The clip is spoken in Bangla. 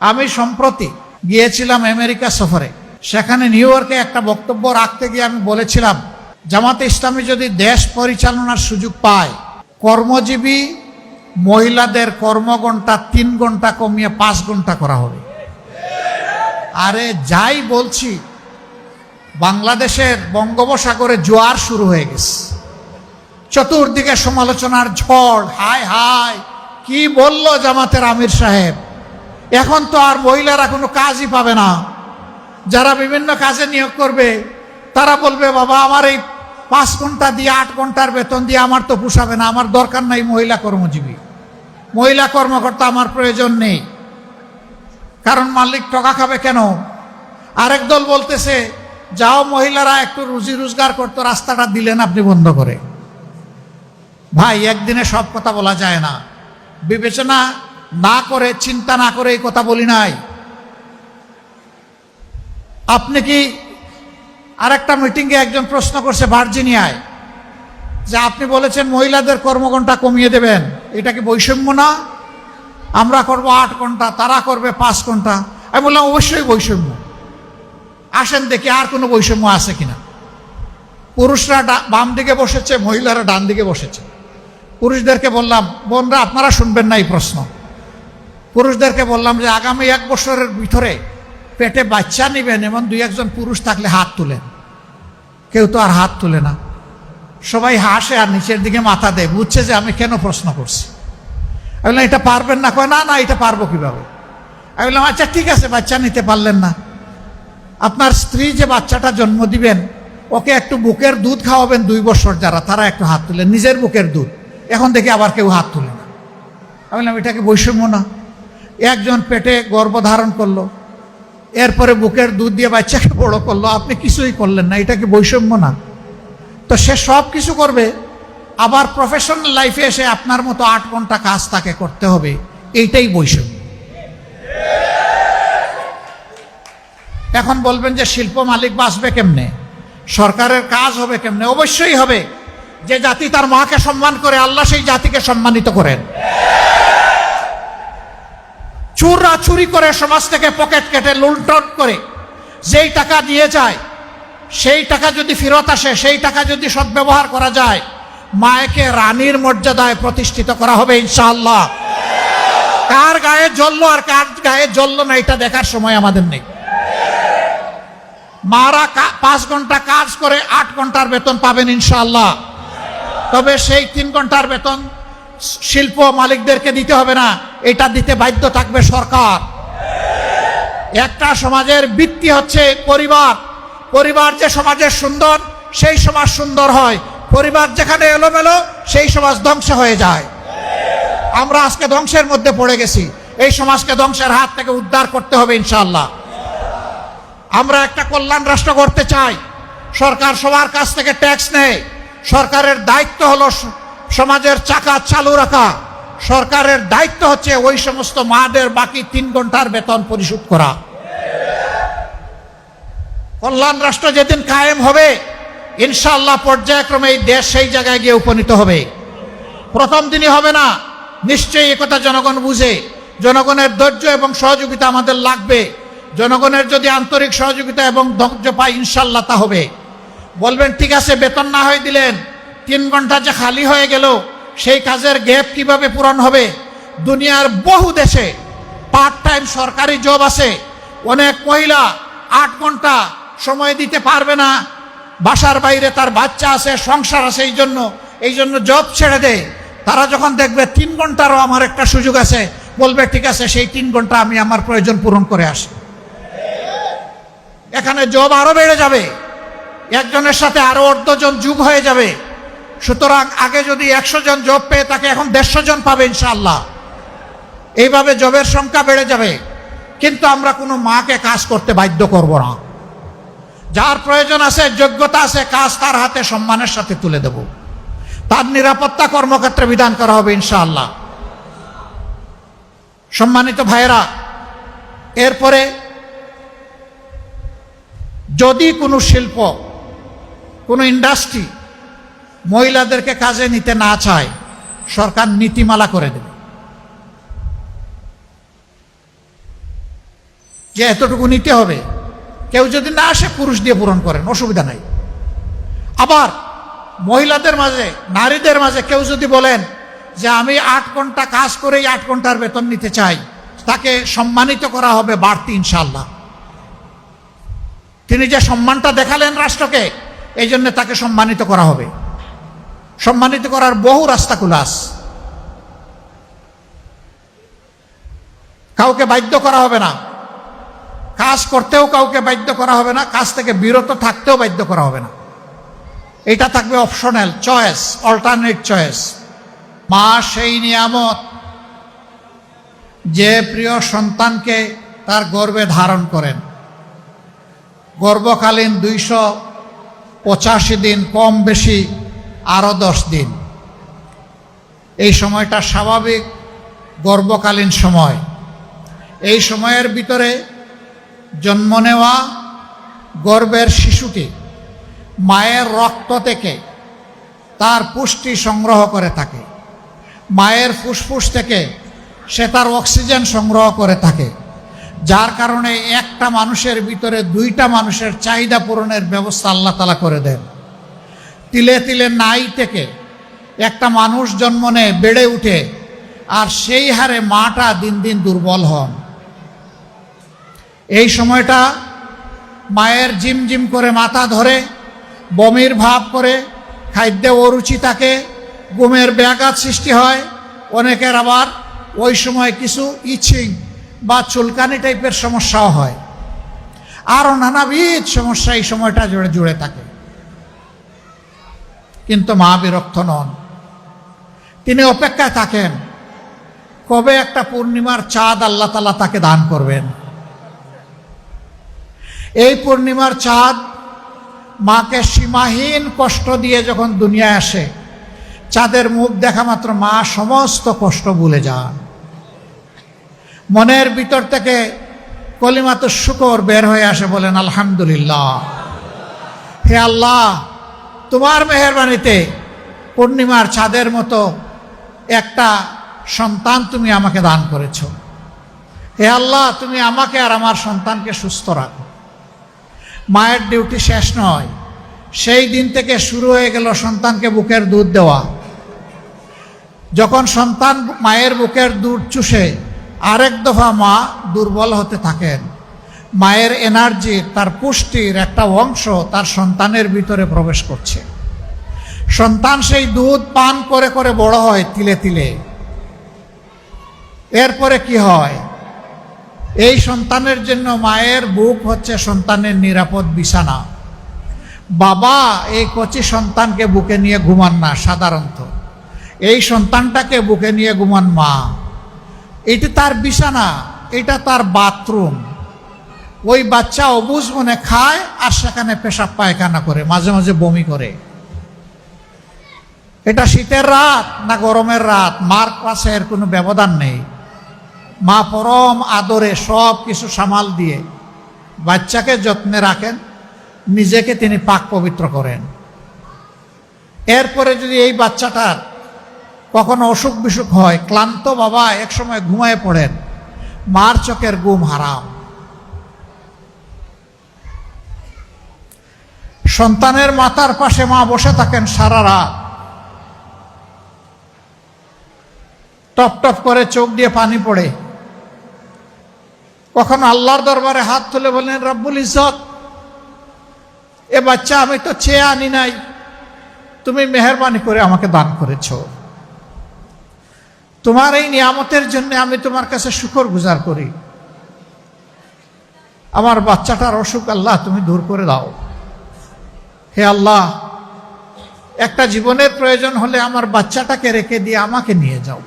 আমি সম্প্রতি গিয়েছিলাম আমেরিকা সফরে। সেখানে নিউ ইয়র্কে একটা বক্তব্য রাখতে গিয়ে আমি বলেছিলাম, জামাতে ইসলামী যদি দেশ পরিচালনার সুযোগ পায়, কর্মজীবী মহিলাদের কর্মঘণ্টা তিন ঘণ্টা কমিয়ে পাঁচ ঘণ্টা করা হবে। আরে যাই বলছি, বাংলাদেশের বঙ্গোপসাগরে জোয়ার শুরু হয়ে গেছে। চতুর্দিকে সমালোচনার ঝড়, হায় হায়, কি বলল জামাতের আমির সাহেব? এখন তো আর মহিলারা কোনো কাজই পাবে না। যারা বিভিন্ন কাজে নিয়োগ করবে, তারা বলবে, বাবা, আমার এই পাঁচ ঘণ্টা দিয়ে, আট ঘণ্টার বেতন দিয়ে আমার তো পোষাবে না, আমার দরকার নাই মহিলা কর্মজীবী। মহিলা কর্মকর্তা আমার প্রয়োজন নেই। কারণ মালিক টকা খাবে কেন? আরেক দল বলতেছে, যাও মহিলারা একটু রুজি রোজগার করতো, রাস্তাটা দিলেন আপনি বন্ধ করে। ভাই, একদিনে সব কথা বলা যায় না। বিবেচনা না করে, চিন্তা না করে এই কথা বলি নাই। আপনি কি আরেকটা মিটিংয়ে একজন প্রশ্ন করছে ভার্জিনিয়ায়, যে আপনি বলেছেন মহিলাদের কর্মঘণ্টা কমিয়ে দেবেন। এটা কি বৈষম্য না? আমরা করব আট ঘণ্টা তারা করবে পাঁচ ঘণ্টা আমি বললাম, অবশ্যই বৈষম্য। আসেন দেখি আর কোনো বৈষম্য আছে কিনা। পুরুষরা বাম দিকে বসেছে, মহিলারা ডান দিকে বসেছে। পুরুষদেরকে বললাম, বোনরা, আপনারা শুনবেন না এই প্রশ্ন। পুরুষদেরকে বললাম যে আগামী এক বছরের ভিতরে পেটে বাচ্চা নেবেন, এমন দুই একজন পুরুষ থাকলে হাত তুলেন। কেউ তো আর হাত তুলে না। সবাই হাসে আর নিচের দিকে মাথা দেয়। বুঝছে যে আমি কেন প্রশ্ন করছি? আমি বললাম, এটা পারবেন না? কয়, না না, এটা পারব কীভাবে? আমি বললাম আচ্ছা ঠিক আছে, বাচ্চা নিতে পারলেন না। আপনার স্ত্রী যে বাচ্চাটা জন্ম দিবেন, ওকে একটু বুকের দুধ খাওয়াবেন দুই বছর যারা, তারা একটু হাত তুলে নিজের বুকের দুধ। এখন দেখি আবার কেউ হাত তুলে না। আমি বললাম, এটাকে বৈষম্য না। একজন পেটে গর্ভধারণ করল, এরপরে বুকের দুধ দিয়ে বাচ্চাকে বড় করল, আপনি কিছুই করলেন না, এটা কি বৈষম্য না? তো সে সব কিছু করবে, আবার প্রফেশনাল লাইফে এসে আপনার মতো আট ঘণ্টা কাজ তাকে করতে হবে, এইটাই বৈষম্য। এখন বলবেন যে শিল্প মালিক বাঁচবে কেমনে? সরকারের কাজ হবে কেমনে? অবশ্যই হবে। যে জাতি তার মাকে সম্মান করে, আল্লাহ সেই জাতিকে সম্মানিত করেন। চুররা চুরি করে সমাজ থেকে পকেট কেটে লুণ্ঠন করে। যেই টাকা নিয়ে যায়, সেই টাকা যদি ফেরত আসে, সেই টাকা যদি সদ্ব্যবহার করা যায়, মায়েকে রানীর মর্যাদায় প্রতিষ্ঠিত করা হবে ইনশাআল্লাহ। কার গায়ে জ্বললো আর কার গায়ে জ্বললো না, এটা দেখার সময় আমাদের নেই। মারা পাঁচ ঘণ্টা কাজ করে আট ঘণ্টার বেতন পাবেন ইনশাআল্লাহ। তবে সেই তিন ঘণ্টার বেতন শিল্প মালিকদেরকে দিতে হবে না, এটা দিতে বাধ্য থাকবে সরকার। একটা সমাজের ভিত্তি হচ্ছে পরিবার। পরিবার যে সমাজের সুন্দর, সেই সমাজ সুন্দর হয়। পরিবার যেখানে এলোমেলো, সেই সমাজ ধ্বংস হয়ে যায়। আমরা আজকে ধ্বংসের মধ্যে পড়ে গেছি। এই সমাজকে ধ্বংসের হাত থেকে উদ্ধার করতে হবে ইনশাল্লাহ আমরা একটা কল্যাণ রাষ্ট্র করতে চাই। সরকার সবার কাছ থেকে ট্যাক্স নেয়। সরকারের দায়িত্ব হলো সমাজের চাকা চালু রাখা। সরকারের দায়িত্ব হচ্ছে ওই সমস্ত মাদের বাকি তিন ঘণ্টার বেতন পরিশোধ করা। কল্যাণ রাষ্ট্র যেদিন কায়েম হবে ইনশাল্লাহ পর্যায়ক্রমে এই দেশ সেই জায়গায় গিয়ে উপনীত হবে। প্রথম দিনই হবে না, নিশ্চয়ই একথা জনগণ বুঝে। জনগণের ধৈর্য এবং সহযোগিতা আমাদের লাগবে। জনগণের যদি আন্তরিক সহযোগিতা এবং ধৈর্য পায় ইনশাল্লাহ তা হবে। বলবেন, ঠিক আছে, বেতন না হয়ে দিলেন। তিন ঘণ্টা যে খালি হয়ে গেল, সেই কাজের গ্যাপ কীভাবে পূরণ হবে? দুনিয়ার বহু দেশে পার্ট টাইম সরকারি জব আছে। অনেক মহিলা আট ঘণ্টা সময় দিতে পারবে না। বাসার বাইরে তার বাচ্চা আছে, সংসার আছে, এই জন্য এই জন্য জব ছেড়ে দেয়। তারা যখন দেখবে তিন ঘন্টারও আমার একটা সুযোগ আছে, বলবে, ঠিক আছে, সেই তিন ঘণ্টা আমি আমার প্রয়োজন পূরণ করে আসি। এখানে জব আরও বেড়ে যাবে। একজনের সাথে আরও অর্ধজন যুগ হয়ে যাবে। সুতরাং আগে যদি একশো জন জব পেয়ে তাকে এখন দেড়শো জন পাবে ইনশাল্লাহ এইভাবে জবের সংখ্যা বেড়ে যাবে। কিন্তু আমরা কোনো মাকে কাজ করতে বাধ্য করব না। যার প্রয়োজন আছে, যোগ্যতা আছে, কাজ তার হাতে সম্মানের সাথে তুলে দেব। তার নিরাপত্তা কর্মক্ষেত্রে বিধান করা হবে ইনশাআল্লাহ। সম্মানিত ভাইয়েরা, এরপরে যদি কোনো শিল্প, কোনো ইন্ডাস্ট্রি মহিলাদেরকে কাজে নিতে না চায়, সরকার নীতিমালা করে দেবে। যে এতটুকু নিতে হবে, কেউ যদি না আসে পুরুষ দিয়ে পূরণ করেন, অসুবিধা নাই। আবার মহিলাদের মাঝে, নারীদের মাঝে কেউ যদি বলেন যে আমি আট ঘণ্টা কাজ করেই আট ঘণ্টার বেতন নিতে চাই, তাকে সম্মানিত করা হবে বাড়তি ইনশাল্লাহ তিনি যে সম্মানটা দেখালেন রাষ্ট্রকে, এই জন্য তাকে সম্মানিত করা হবে। সম্মানিত করার বহু রাস্তা কুলাস কাউকে বাধ্য করা হবে না। কাজ করতেও কাউকে বাধ্য করা হবে না। কাজ থেকে বিরত থাকতেও বাধ্য করা হবে না। এটা থাকবে অপশনাল চয়েস, অল্টারনেট চয়েস। মা, সেই নিয়ামত যে প্রিয় সন্তানকে তার গর্বে ধারণ করেন। গর্ভকালীন দুইশো পঁচাশি দিন কম বেশি আরও দশ দিন। এই সময়টা স্বাভাবিক গর্বকালীন সময়। এই সময়ের ভিতরে জন্ম নেওয়া গর্ভের শিশুটি মায়ের রক্ত থেকে তার পুষ্টি সংগ্রহ করে থাকে। মায়ের ফুসফুস থেকে সে তার অক্সিজেন সংগ্রহ করে থাকে। যার কারণে একটা মানুষের ভিতরে দুইটা মানুষের চাহিদা পূরণের ব্যবস্থা আল্লাহ তালা করে দেন। তিলে তিলে নাই থেকে একটা মানুষ জন্ম নেয়, বেড়ে উঠে, আর সেই হারে মাটা দিন দিন দুর্বল হন। এই সময়টা মায়ের জিম জিম করে মাথা ধরে, বমির ভাব করে, খাদ্যে অরুচি থাকে, ঘুমের ব্যাঘাত সৃষ্টি হয়, অনেকের আবার ওই সময় কিছু ইচিং বা চুলকানি টাইপের সমস্যাও হয়। আরও নানাবিধ সমস্যা এই সময়টা জুড়ে জুড়ে থাকে। কিন্তু মা বিরক্ত নন। তিনি অপেক্ষায় থাকেন, কবে একটা পূর্ণিমার চাঁদ আল্লাহ তালা তাকে দান করবেন? এই পূর্ণিমার চাঁদ মাকে সীমাহীন কষ্ট দিয়ে যখন দুনিয়ায় আসে, চাঁদের মুখ দেখা মাত্র মা সমস্ত কষ্ট ভুলে যান। মনের ভিতর থেকে কলিমাত শুকর বের হয়ে আসে বলেন, আলহামদুলিল্লাহ। হে আল্লাহ তোমার মেহরবানিতে পূর্ণিমার চাঁদের মতো একটা সন্তান তুমি আমাকে দান করেছ। হে আল্লাহ, তুমি আমাকে আর আমার সন্তানকে সুস্থ রাখো। মায়ের ডিউটি শেষ নয়, সেই দিন থেকে শুরু হয়ে গেল সন্তানকে বুকের দুধ দেওয়া। যখন সন্তান মায়ের বুকের দুধ চুষে আরেক দফা মা দুর্বল হতে থাকেন মায়ের এনার্জি তার পুষ্টির একটা অংশ তার সন্তানের ভিতরে প্রবেশ করছে। সন্তান সেই দুধ পান করে করে বড় হয় তিলে তিলে। এরপরে কি হয়? এই সন্তানের জন্য মায়ের বুক হচ্ছে সন্তানের নিরাপদ বিছানা। বাবা এই কচি সন্তানকে বুকে নিয়ে ঘুমান না, সাধারণত। এই সন্তানটাকে বুকে নিয়ে ঘুমান মা। এটি তার বিছানা, এটা তার বাথরুম ওই বাচ্চা অবুজ মনে খায় আর সেখানে পেশাব পায়খানা করে, মাঝে মাঝে বমি করে। এটা শীতের রাত না গরমের রাত? মার কাছে এর কোনো ব্যবধান নেই। মা পরম আদরে সব কিছু সামাল দিয়ে বাচ্চাকে যত্নে রাখেন, নিজেকে তিনি পাক পবিত্র করেন। এরপরে যদি এই বাচ্চাটার কখনো অসুখ বিসুখ হয়, ক্লান্ত বাবা একসময় ঘুমায় পড়েন, মার চোখের গুম হারাম। সন্তানের মাতার পাশে মা বসে থাকেন সারা রাত। টপ টপ করে চোখ দিয়ে পানি পড়ে। কখনো আল্লাহর দরবারে হাত তুলে বললেন, রব্বুল ইজত এ বাচ্চা আমি তো চেয়ে আনি নাই। তুমি মেহরবানি করে আমাকে দান করেছ। তোমার এই নিয়ামতের জন্য আমি তোমার কাছে শুকর গুজার করি। আমার বাচ্চাটার অসুখ আল্লাহ তুমি দূর করে দাও। হে আল্লাহ একটা জীবনের প্রয়োজন হলে আমার বাচ্চাটাকে রেখে দিয়ে আমাকে নিয়ে যাও।